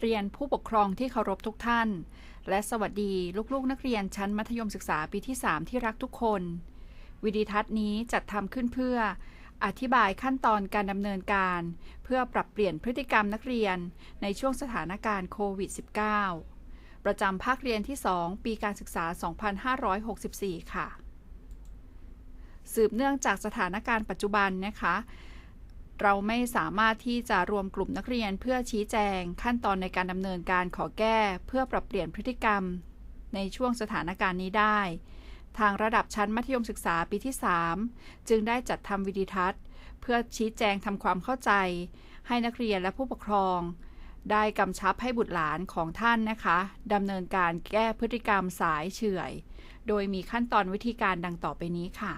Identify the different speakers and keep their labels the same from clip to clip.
Speaker 1: เรียนผู้ปกครองที่เคารพทุกท่าน และสวัสดีลูกๆ นักเรียนชั้นมัธยมศึกษาปีที่ 3 ที่รักทุกคน วิดีทัศน์นี้จัดทำขึ้นเพื่อ อธิบายขั้นตอนการดำเนินการ เพื่อปรับเปลี่ยนพฤติกรรมนักเรียนในช่วงสถานการณ์โควิด -19 ประจำภาคเรียนที่ 2 ปีการศึกษา 2564 ค่ะ สืบเนื่องจากสถานการณ์ปัจจุบันนะคะ เราไม่สามารถที่จะรวมกลุ่มนักเรียนเพื่อชี้แจงขั้นตอนในการดำเนินการขอแก้ เพื่อปรับเปลี่ยนพฤติกรรม ในช่วงสถานการณ์นี้ได้ ทางระดับชั้นมัธยมศึกษาปีที่ 3 จึงได้จัดทำวิดีทัศน์ เพื่อชี้แจงทำความเข้าใจ ให้นักเรียนและผู้ปกครอง ได้กำชับให้บุตรหลานของท่านนะคะดำเนินการแก้พฤติกรรมสายเฉื่อย โดยมีขั้นตอนวิธีการดังต่อไปนี้ค่ะ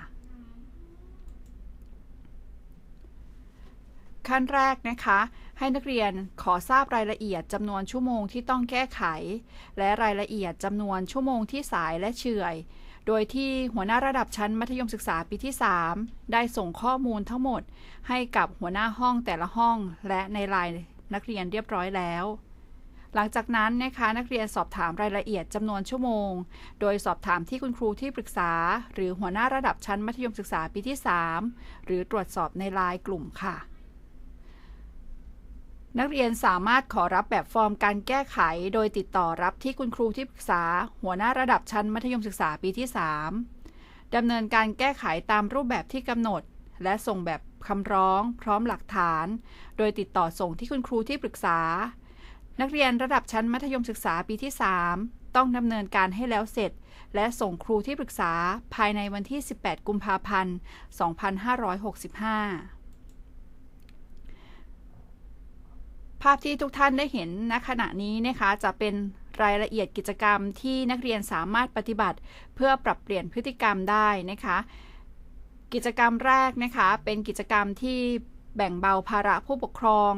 Speaker 1: ขั้นแรกนะคะ ให้นักเรียนขอทราบรายละเอียดจำนวนชั่วโมงที่ต้องแก้ไข และรายละเอียดจำนวนชั่วโมงที่สายและเฉื่อย โดยที่หัวหน้าระดับชั้นมัธยมศึกษาปีที่ 3 ได้ส่งข้อมูลทั้งหมด ให้กับหัวหน้าห้องแต่ละห้อง และในรายนักเรียนเรียบร้อยแล้วหลังจากนั้นนะคะนักเรียนสอบถามรายละเอียดจำนวนชั่วโมง โดยสอบถามที่คุณครูที่ปรึกษา หรือหัวหน้าระดับชั้นมัธยมศึกษาปีที่ 3 หรือตรวจสอบในไลน์กลุ่มค่ะ นักเรียนสามารถขอรับแบบฟอร์มการแก้ไข โดยติดต่อรับที่คุณครูที่ปรึกษา หัวหน้าระดับชั้นมัธยมศึกษาปีที่ 3 ดำเนินการแก้ไขตามรูปแบบที่กำหนด และส่งแบบคำร้องพร้อมหลักฐาน โดยติดต่อส่งที่คุณครูที่ปรึกษา นักเรียนระดับชั้นมัธยมศึกษาปีที่ 3 ต้องดำเนินการให้แล้วเสร็จ และส่งครูที่ปรึกษาภายในวันที่ 18 กุมภาพันธ์ 2565 ภาพที่ทุกท่านได้เห็นณขณะนี้นะคะจะเป็นรายละเอียดกิจกรรมที่นักเรียนสามารถปฏิบัติ เพื่อปรับเปลี่ยนพฤติกรรมได้นะคะ กิจกรรมแรกนะคะเป็นกิจกรรมที่แบ่งเบาภาระผู้ปกครอง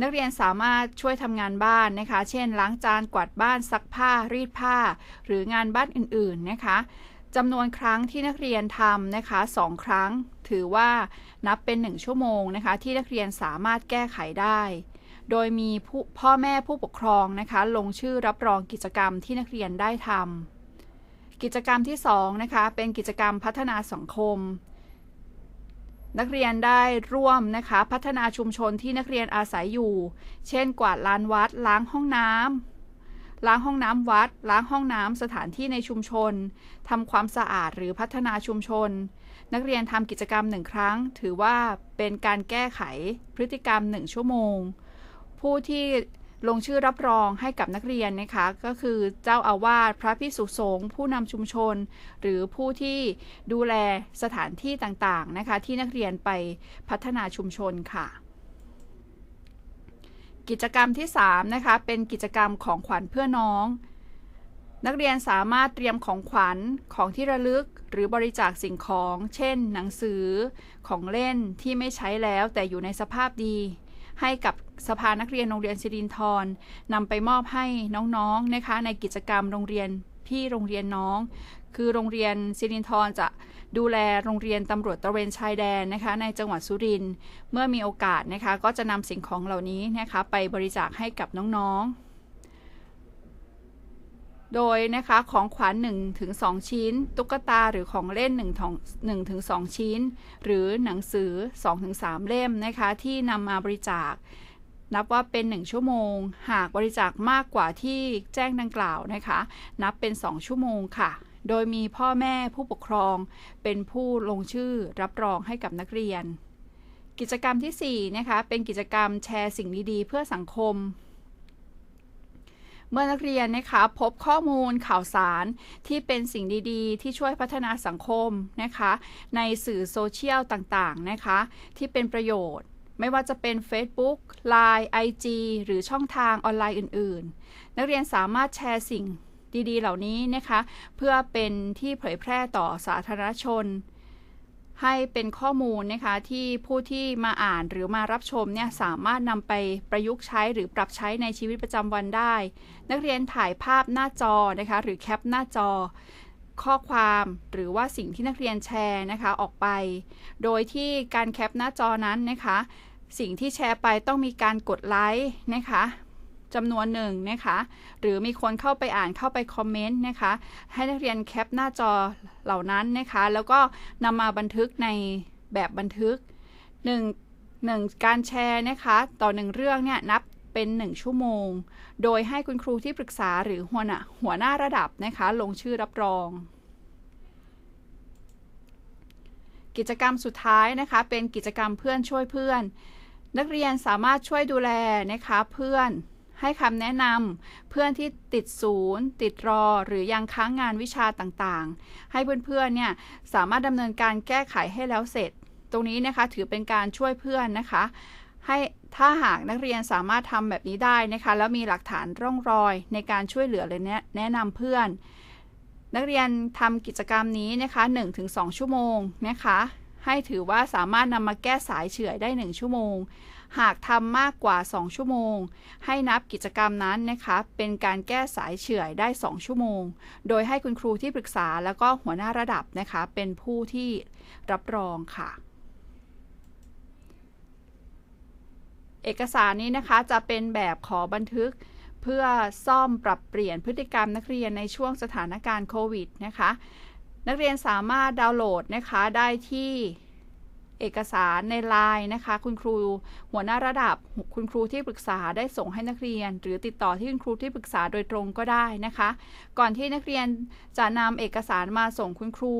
Speaker 1: นักเรียนสามารถช่วยทำงานบ้านนะคะ เช่น ล้างจานกวาดบ้านซักผ้า รีดผ้า หรืองานบ้านอื่นๆนะคะจำนวนครั้งที่นักเรียนทำนะคะสองครั้ง ถือว่านับเป็น 1 ชั่วโมงนะคะ ที่นักเรียนสามารถแก้ไขได้ โดยมีพ่อแม่ผู้ปกครองนะคะ ลงชื่อรับรองกิจกรรมที่นักเรียนได้ทำกิจกรรมที่2นะคะเป็นกิจกรรมพัฒนาสังคม นักเรียนได้ร่วมนะคะพัฒนาชุมชนที่นักเรียนอาศัยอยู่ เช่น กวาดลานวัด ล้างห้องน้ำล้างห้องน้ำวัด ล้างห้องน้ำสถานที่ในชุมชน ทำความสะอาดหรือพัฒนาชุมชน นักเรียนทำกิจกรรมหนึ่งครั้ง ถือว่าเป็นการแก้ไขพฤติกรรม1ชั่วโมง ผู้ที่ลงชื่อรับรองให้กับนักเรียนนะคะก็คือเจ้าอาวาสพระพิสุสงฆ์ผู้นำชุมชน หรือผู้ที่ดูแลสถานที่ต่างๆนะคะ ที่นักเรียนไปพัฒนาชุมชนค่ะ กิจกรรมที่3นะคะเป็นกิจกรรมของขวัญเพื่อน้อง นักเรียนสามารถเตรียมของขวัญของที่ระลึก หรือบริจาคสิ่งของ เช่น หนังสือของเล่นที่ไม่ใช้แล้วแต่อยู่ในสภาพดี ให้กับสภานักเรียนโรงเรียนสิรินทรนำไปมอบให้น้องๆนะคะในกิจกรรมโรงเรียนพี่โรงเรียนน้อง คือโรงเรียนสิรินทรจะดูแลโรงเรียนตำรวจตระเวนชายแดนนะคะในจังหวัดสุรินทร์เมื่อมีโอกาสนะคะก็จะนำสิ่งของเหล่านี้นะคะไปบริจาคให้กับน้องๆ โดยนะคะของขวัญ1ถึง2ชิ้น ตุ๊กตาหรือของเล่น1ถึงถึง2ชิ้น หรือหนังสือ2ถึง3เล่มนะคะที่นำมาบริจาค นับว่าเป็น 1 ชั่วโมง หากบริจาคมากกว่าที่แจ้งดังกล่าวนะคะ นับเป็น 2 ชั่วโมงค่ะ โดยมีพ่อแม่ผู้ปกครองเป็นผู้ลงชื่อรับรองให้กับนักเรียน กิจกรรมที่4นะคะเป็นกิจกรรมแชร์สิ่งดีๆ เพื่อสังคม เมื่อนักเรียนนะคะพบข้อมูลข่าวสารที่เป็นสิ่งดีๆ ที่ช่วยพัฒนาสังคมนะคะ ในสื่อโซเชียลต่างๆนะคะ ที่เป็นประโยชน์ ไม่ว่าจะเป็น Facebook Line IG หรือช่องทางออนไลน์อื่น ๆ นักเรียนสามารถแชร์สิ่งดีๆ เหล่านี้นะคะ เพื่อเป็นที่เผยแพร่ต่อสาธารณชน ให้เป็นข้อมูลนะคะที่ผู้ที่มาอ่านหรือมารับชมเนี่ยสามารถนำไปประยุกต์ใช้หรือปรับใช้ในชีวิตประจำวันได้ นักเรียนถ่ายภาพหน้าจอนะคะหรือแคปหน้าจอ ข้อความหรือว่าสิ่งที่นักเรียนแชร์นะคะออกไป โดยที่การแคปหน้าจอนั้นนะคะ สิ่งที่แชร์ไปต้องมีการกดไลค์นะคะ จำนวนหนึ่งนะคะ หรือมีคนเข้าไปอ่านเข้าไปคอมเมนต์นะคะ ให้นักเรียนแคปหน้าจอเหล่านั้นนะคะ แล้วก็นำมาบันทึกในแบบบันทึก 1. 1การแชร์นะคะ ต่อหนึ่งเรื่องเนี่ยนับเป็น 1 ชั่วโมง โดยให้คุณครูที่ปรึกษาหรือหัวหน้าหัวหน้าระดับนะคะ ลงชื่อรับรอง กิจกรรมสุดท้ายนะคะ เป็นกิจกรรมเพื่อนช่วยเพื่อน นักเรียนสามารถช่วยดูแลนะคะเพื่อน ให้คำแนะนำเพื่อนที่ติดศูนย์ ติดรอ หรือยังค้างงานวิชาต่างๆ ให้เพื่อนๆเนี่ยสามารถดำเนินการแก้ไขให้แล้วเสร็จ ตรงนี้นะคะถือเป็นการช่วยเพื่อนนะคะ ให้ถ้าหากนักเรียนสามารถทำแบบนี้ได้นะคะ แล้วมีหลักฐานร่องรอยในการช่วยเหลือเลยแนะนำเพื่อน นักเรียนทำกิจกรรมนี้นะคะ 1-2 ชั่วโมงนะคะ ให้ถือว่าสามารถนำมาแก้สายเฉื่อยได้ 1 ชั่วโมง หากทำมากกว่า 2 ชั่วโมง ให้นับกิจกรรมนั้นนะคะเป็นการแก้สายเฉื่อยได้ 2 ชั่วโมง โดยให้คุณครูที่ปรึกษาแล้วก็หัวหน้าระดับนะคะ เป็นผู้ที่รับรองค่ะเอกสารนี้นะคะจะเป็นแบบขอบันทึก เพื่อซ่อมปรับเปลี่ยนพฤติกรรมนักเรียนในช่วงสถานการณ์โควิดนะคะ นักเรียนสามารถดาวน์โหลดนะคะได้ที่ เอกสารในไลน์นะคะ คุณครูหัวหน้าระดับคุณครูที่ปรึกษาได้ส่งให้นักเรียน หรือติดต่อที่คุณครูที่ปรึกษาโดยตรงก็ได้นะคะ ก่อนที่นักเรียนจะนำเอกสารมาส่งคุณครู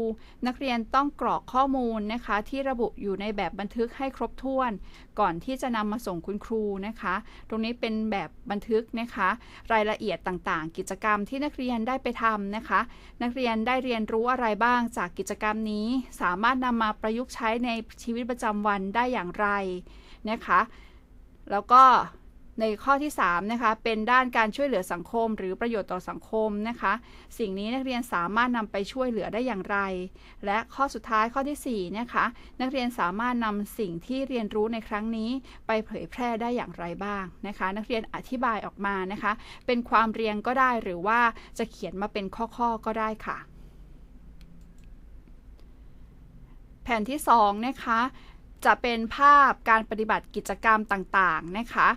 Speaker 1: นักเรียนต้องกรอกข้อมูลนะคะ ที่ระบุอยู่ในแบบบันทึกให้ครบถ้วน ก่อนที่จะนำมาส่งคุณครูนะคะ ตรงนี้เป็นแบบบันทึกนะคะ รายละเอียดต่างๆ กิจกรรมที่นักเรียนได้ไปทำนะคะ นักเรียนได้เรียนรู้อะไรบ้างจากกิจกรรมนี้ สามารถนำมาประยุกต์ใช้ในชีีวิตประจำวันได้อย่างไรนะคะ แล้วก็ในข้อที่3นะคะเป็นด้านการช่วยเหลือสังคม หรือประโยชน์ต่อสังคมนะคะ สิ่งนี้นักเรียนสามารถนำไปช่วยเหลือได้อย่างไร และข้อสุดท้ายข้อที่4นะคะนักเรียนสามารถนำสิ่งที่เรียนรู้ในครั้งนี้ ไปเผยแพร่ได้อย่างไรบ้างนะคะ นักเรียนอธิบายออกมานะคะ เป็นความเรียงก็ได้หรือว่าจะเขียนมาเป็นข้อๆก็ได้ค่ะ แผ่นที่2นะคะจะเป็นภาพการปฏิบัติกิจกรรมต่างๆนะคะ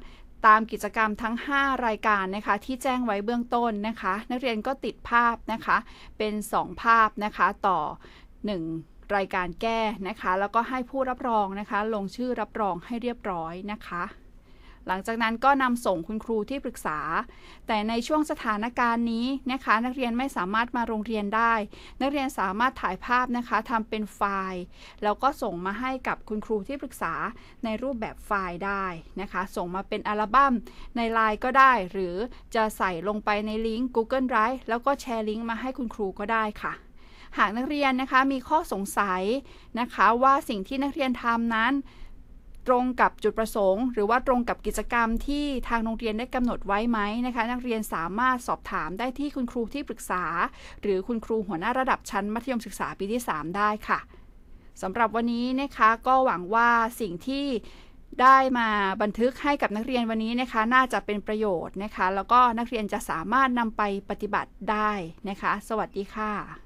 Speaker 1: ตามกิจกรรมทั้ง 5 รายการนะคะที่แจ้งไว้เบื้องต้นนะคะ นักเรียนก็ติดภาพนะคะเป็น 2 ภาพนะคะต่อ 1 รายการแก้นะคะ แล้วก็ให้ผู้รับรองนะคะ ลงชื่อรับรองให้เรียบร้อยนะคะ หลังจากนั้นก็นำส่งคุณครูที่ปรึกษา แต่ในช่วงสถานการณ์นี้นะคะ นักเรียนไม่สามารถมาโรงเรียนได้ นักเรียนสามารถถ่ายภาพนะคะทำเป็นไฟล์ แล้วก็ส่งมาให้กับคุณครูที่ปรึกษาในรูปแบบไฟล์ได้นะคะ ส่งมาเป็นอัลบั้มในไลน์ก็ได้ หรือจะใส่ลงไปในลิงก์ Google Drive แล้วก็แชร์ลิงก์มาให้คุณครูก็ได้ค่ะหากนักเรียนนะคะมีข้อสงสัยนะคะว่าสิ่งที่นักเรียนทำนั้น ตรงกับจุดประสงค์ หรือว่าตรงกับกิจกรรมที่ทางโรงเรียนได้กำหนดไว้ไหมนะคะ นักเรียนสามารถสอบถามได้ที่คุณครูที่ปรึกษา หรือคุณครูหัวหน้าระดับชั้นมัธยมศึกษาปีที่ 3 ได้ค่ะสำหรับวันนี้นะคะก็หวังว่าสิ่งที่ได้มาบันทึกให้กับนักเรียนวันนี้นะคะ น่าจะเป็นประโยชน์นะคะ แล้วก็นักเรียนจะสามารถนำไปปฏิบัติได้นะคะ สวัสดีค่ะ